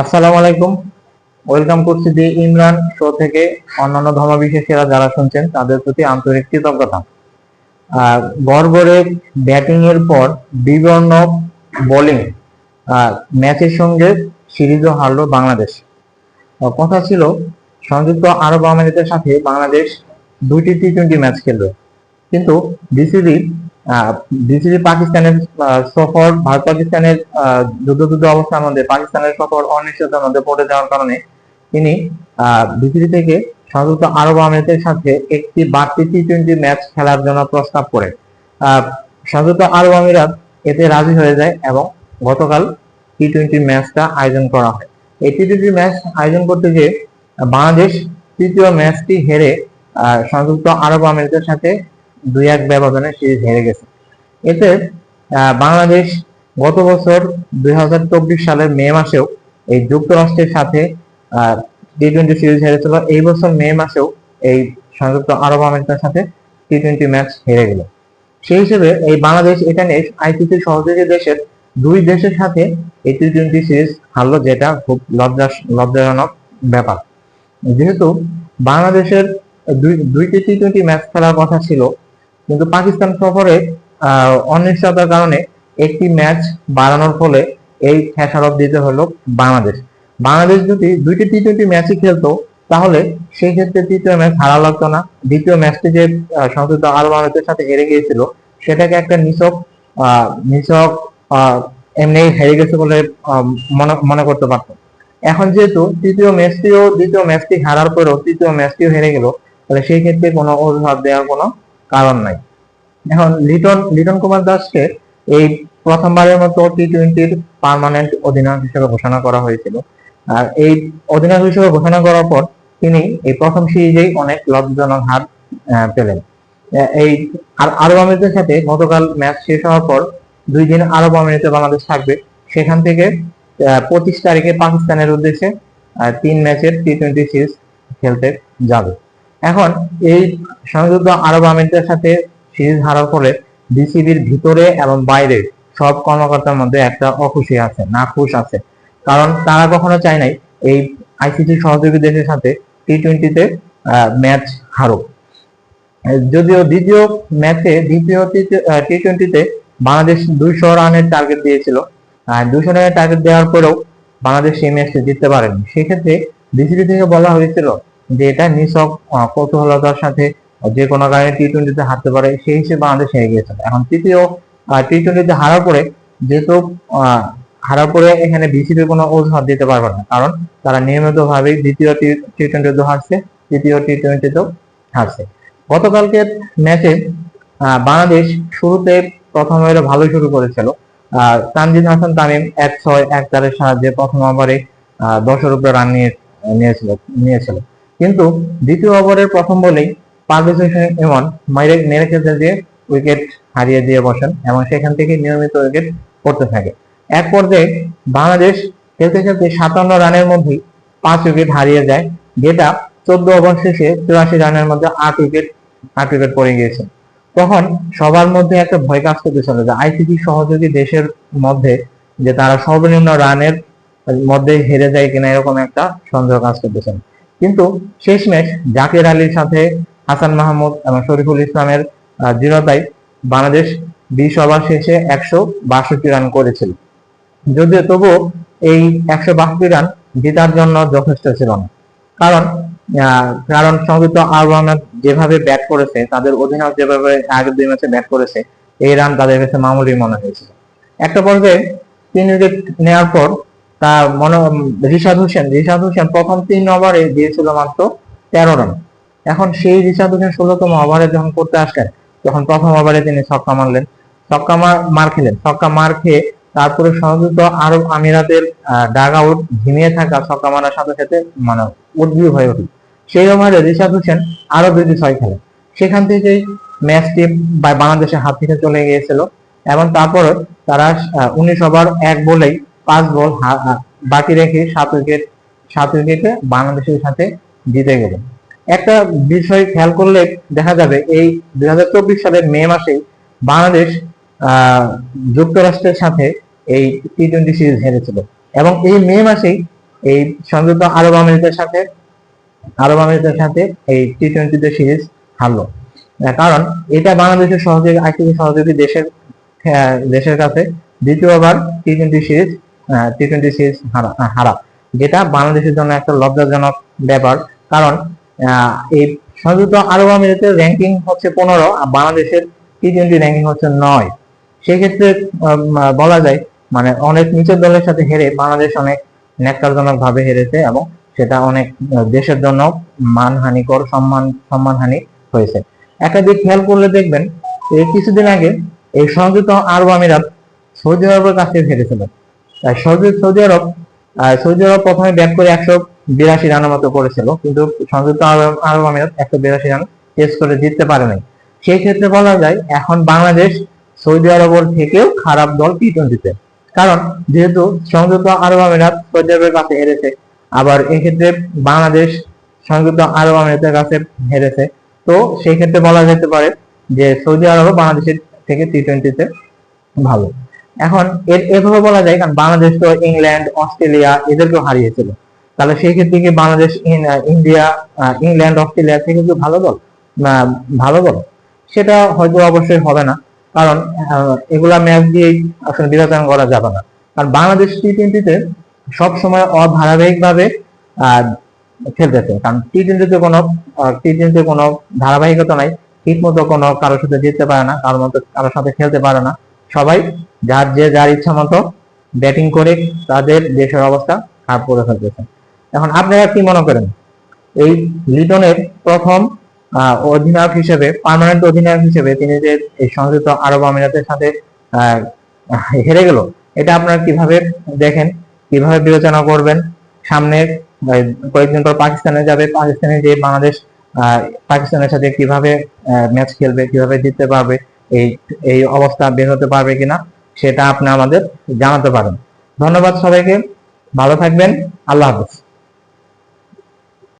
আসসালামু আলাইকুম। ওয়েলকাম করছি দি ইমরান শো থেকে অন্যান্য ধর্মবিশ্বাসীরা যারা শুনছেন, তাদের প্রতি আন্তরিক কৃতজ্ঞতা। আর গড়গড়ে ব্যাটিং এর পর বিবর্ণ বোলিং আর ম্যাচের সঙ্গে সিরিজও হারলো বাংলাদেশ। কথা ছিল, সংযুক্ত আরব আমিরাতের সাথে বাংলাদেশ দুইটি টি টোয়েন্টি ম্যাচ খেলবে। কিন্তু বিসিবি বিসিবি পাকিস্তানের সফর, ভারত পাকিস্তানের যুদ্ধ যুদ্ধ অবস্থার মধ্যে, পাকিস্তানের সফর অনিশ্চয়তার মধ্যে পড়ে যাওয়ার কারণে তিনি বিসিবি থেকে সংযুক্ত আরব আমিরাতের সাথে একটি বাড়তি টি টোয়েন্টি ম্যাচ খেলার জন্য প্রস্তাব করে। সংযুক্ত আরব আমিরাত এতে রাজি হয়ে যায় এবং গতকাল টি টোয়েন্টি ম্যাচটা আয়োজন করা হয়। এই টি টোয়েন্টি ম্যাচ আয়োজন করতে গিয়ে বাংলাদেশ তৃতীয় ম্যাচটি হেরে সংযুক্ত আরব আমিরাতের সাথে দুই এক ব্যবধানে সিরিজ হেরে গেছে। এতে বাংলাদেশ গত বছর দুই হাজার চব্বিশ সালের মে মাসেও এই যুক্তরাষ্ট্রের সাথে টি টোয়েন্টি সিরিজ হেরেছিল। এই বছর মে মাসেও এই সংযুক্ত আরব আমিরাতের সাথে টি টোয়েন্টি ম্যাচ হেরে গেল। সেই হিসেবে এই বাংলাদেশ এটা নিয়ে আইসিসি সহযোগী দেশের দুই দেশের সাথে এই টি টোয়েন্টি সিরিজ হারলো, যেটা খুব লজ্জা লজ্জাজনক ব্যাপার। যেহেতু বাংলাদেশের দুই দুইটি টি টোয়েন্টি ম্যাচ খেলার কথা ছিল কিন্তু পাকিস্তান সফরে অনিশ্চয়তার কারণে একটি ম্যাচ বাড়ানোর ফলে এই খেসারত দিতে হলো বাংলাদেশ। বাংলাদেশ যদি দুইটি টি টোয়েন্টি ম্যাচই খেলতো, তাহলে সেই ক্ষেত্রে তৃতীয় ম্যাচ হারা লাগতো না। দ্বিতীয় ম্যাচটি যে সংযুক্ত আরব আমিরাতের সাথে হেরে গিয়েছিল, সেটাকে একটা নিছক নিছক এমনি হেরে গেছে বলে মনে করতে পারতো। এখন যেহেতু তৃতীয় ম্যাচটিও, দ্বিতীয় ম্যাচটি হারার পরেও তৃতীয় ম্যাচটিও হেরে গেল, তাহলে সেই ক্ষেত্রে কোনো অজুহাত দেওয়ার কোনো কারণ নাই। এখন লিটন লিটন কুমার দাসকে এই প্রথমবারের মতো টি টোয়েন্টির পার্মানেন্ট অধিনায়ক হিসেবে ঘোষণা করা হয়েছিল। আর এই অধিনায়ক হিসেবে ঘোষণা করার পর তিনি এই প্রথম সিরিজেই অনেক লজ্জাজনক হার পেলেন। এই আর আরব আমিরাতের সাথে গতকাল ম্যাচ শেষ হওয়ার পর দুই দিন আরব আমিরাতে বাংলাদেশ থাকবে। সেখান থেকে পঁচিশ তারিখে পাকিস্তানের উদ্দেশ্যে তিন ম্যাচের টি টোয়েন্টি সিরিজ খেলতে যাবে। এখন এই সংযুক্ত আরব আমিরাতের সাথে সিরিজ হারার ফলে বিসিবির ভিতরে এবং বাইরে সব কর্মকর্তার মধ্যে একটা অখুশি আছে না খুশ আছে। কারণ তারা কখনো চায় নাই এই আইসিসি সহযোগী দেশের সাথে টি টোয়েন্টিতে ম্যাচ হারুক। যদিও দ্বিতীয় ম্যাচে, দ্বিতীয় টি টোয়েন্টিতে বাংলাদেশ দুইশো রানের টার্গেট দিয়েছিল। দুইশো রানের টার্গেট দেওয়ার পরেও বাংলাদেশ সেই ম্যাচটি জিততে পারেনি। সেক্ষেত্রে বিসিবি থেকে বলা হয়েছিল যে এটা নিছক কৌতূহলতার সাথে যে কোনো কারণে টি টোয়েন্টিতে হারতে পারে, সেই হিসেবে বাংলাদেশ হেরে গিয়েছিল এখন তৃতীয় টি টোয়েন্টিতে হারার পরে যেহেতু হারার পরে এখানে বিসিবি কোনো অজুহাত দিতে পারবে না। কারণ তারা নিয়মিত ভাবে দ্বিতীয় টি টোয়েন্টিতে হারছে, তৃতীয় টি টোয়েন্টিতেও হারছে। গতকালকের ম্যাচে বাংলাদেশ শুরুতে প্রথম ওভারে ভালো শুরু করেছিল। আর তানজিদ হাসান তামিম এক ছয়, এক চারের সাহায্যে প্রথম ওভারে দশের উপরে রান নিয়ে, নিয়েছিল নিয়েছিল। কিন্তু দ্বিতীয় ওভারের প্রথম বলেই পারভেজ ইমন মেরে মেরে খেলতে দিয়ে উইকেট হারিয়ে দিয়ে বসেন এবং সেখান থেকে নিয়মিত উইকেট পড়তে থাকে। এক পর্যায়ে বাংলাদেশ খেলতে খেলতে সাতান্ন রানের মধ্যেই পাঁচ উইকেট হারিয়ে যায়। যেটা চোদ্দ ওভার শেষে চুরাশি রানের মধ্যে আট উইকেট আট উইকেট পড়ে গিয়েছে। তখন সবার মধ্যে একটা ভয় কাজ করতেছিল যে আইসিসি সহযোগী দেশের মধ্যে যে তারা সর্বনিম্ন রানের মধ্যে হেরে যায় কিনা এরকম একটা সন্দেহ কাজ করতেছেন কিন্তু শেষ ম্যাচ জাকির আলীর সাথে হাসান মাহমুদ এবং শরীফুল ইসলামের দৃঢ়তায় বাংলাদেশ বিশ ওভার শেষে একশো বাষট্টি রান করেছিল। যদিও তবুও এই একশো বাষট্টি রান জেতার জন্য যথেষ্ট ছিল না। কারণ কারণ সংযুক্ত আরব আহমেদ যেভাবে ব্যাট করেছে, তাদের অধিনায়ক যেভাবে আগের দুই ম্যাচে ব্যাট করেছে, এই রান তাদের কাছে মামুলি মনে হয়েছিল। একটা পর্যায়ে তিন উইকেট নেওয়ার পর তার মনে রিশাদ হোসেন রিশাদ হোসেন প্রথম তিন ওভারে দিয়েছিল মাত্র তেরো রান। এখন সেই রিশাদ হোসেন ষোলোতম ওভারে যখন করতে আসলেন তখন প্রথম ওভারে তিনি ছক্কা মারলেন, ছক্কা মার খেলেন। ছক্কা মার খেয়ে তারপরে সংযুক্ত আরব আমিরাতের ডাগ আউট ঝিমিয়ে থাকা ছক্কা মারার সাথে সাথে মানে উদ্গ্রীব হয়ে উঠল সেই ওভারে রিশাদ হোসেন আরও দুইটি ছয় খেলেন। সেখান থেকেই ম্যাচটি বাংলাদেশের হাত থেকে চলে গিয়েছিল। এবং তারপরে তারা উনিশ ওভার এক বলেই পাঁচ বল বাকি রেখে সাত উইকেট, সাত উইকেটে বাংলাদেশের সাথে জিতে গেল একটা বিষয় খেয়াল করলে দেখা যাবে, এই দুই হাজার চব্বিশ সালের মে মাসেই বাংলাদেশ যুক্তরাষ্ট্রের সাথে এই টি টোয়েন্টি সিরিজ হেরেছিল। এবং এই মে মাসেই এই সংযুক্ত আরব আমিরাতের সাথে, আরব আমিরাতের সাথে এই টি টোয়েন্টিতে সিরিজ হারলো। কারণ এটা বাংলাদেশের সহযোগী আইসিসি সহযোগী দেশের দেশের কাছে দ্বিতীয়বার T twenty series T twenty series হারা যেটা বাংলাদেশের জন্য একটা লজ্জাজনক ব্যাপার। কারণ এই সংযুক্ত আরব আমিরাতের র্যাঙ্কিং হচ্ছে পনেরো, আর বাংলাদেশের টি টোয়েন্টি র্যাঙ্কিং হচ্ছে নয়। সেক্ষেত্রে বলা যায় মানে অনেক নিচের দলের সাথে হেরে বাংলাদেশ অনেক ন্যাক্কারজনক ভাবে হেরেছে এবং সেটা অনেক দেশের জন্য মানহানিকর, সম্মান, সম্মানহানি হয়েছে। একটা দিক খেয়াল করলে দেখবেন এই কিছুদিন আগে এই সংযুক্ত আরব আমিরাত সৌদি আরবের কাছে হেরেছিল। সৌদি সৌদি আরব সৌদি আরব প্রথমে ব্যাট করে একশো বিরাশি রানের মতো করেছিল, কিন্তু সংযুক্ত আরব আমিরাত একশো বিরাশি রান চেস করে জিততে পারে নাই সেই ক্ষেত্রে বলা যায়, এখন বাংলাদেশ সৌদি আরবের থেকেও খারাপ দল টি টোয়েন্টিতে কারণ, যেহেতু সংযুক্ত আরব আমিরাত সৌদি আরবের কাছে হেরেছে, আবার এক্ষেত্রে বাংলাদেশ সংযুক্ত আরব আমিরাতের কাছে হেরেছে। তো সেই ক্ষেত্রে বলা যেতে পারে যে সৌদি আরব বাংলাদেশের থেকে টি টোয়েন্টিতে ভালো। এখন এর এভাবে বলা যায় কারণ বাংলাদেশ তো ইংল্যান্ড অস্ট্রেলিয়া এদেরকেও হারিয়েছিল তাহলে সেই ক্ষেত্রে কি বাংলাদেশ ইন্ডিয়া ইংল্যান্ড অস্ট্রেলিয়া থেকে কি ভালো দল? ভালো দল। সেটা হয়তো অবশ্যই হবে না কারণ এগুলা ম্যাচ দিয়েই আসলে বিবেচনা করা যাবে না। কারণ বাংলাদেশ টি টোয়েন্টিতে সবসময় অধারাবাহিক ভাবে আহ, খেলতেছে। কারণ টি টোয়েন্টিতে কোনো টি টোয়েন্টিতে কোনো ধারাবাহিকতা নাই। ঠিক মতো কোনো কারোর সাথে জিততে পারে না কারোর মতো কারোর সাথে খেলতে পারে না। সবাই, যার যে যার ইচ্ছা মতো ব্যাটিং করে তাদের দেশের অবস্থা খারাপ করে ফেলতেছে। এখন আপনারা কি মনে করেন? এই লিটনের প্রথম অধিনায়ক হিসেবে পার্মানেন্ট অধিনায়ক হিসেবে তিনি যে এই সংযুক্ত আরব আমিরাতের সাথে হেরে গেল, এটা আপনারা কীভাবে দেখেন? কীভাবে বিবেচনা করবেন? সামনে কয়েকদিন পর পাকিস্তানে যাবে, পাকিস্তানে যে বাংলাদেশ পাকিস্তানের সাথে কীভাবে ম্যাচ খেলবে, কীভাবে জিততে পারবে এই এই অবস্থা বের হতে পারবে কিনা সেটা আপনি আমাদের জানাতে পারেন। ধন্যবাদ সবাইকে। ভালো থাকবেন। আল্লাহ হাফেজ।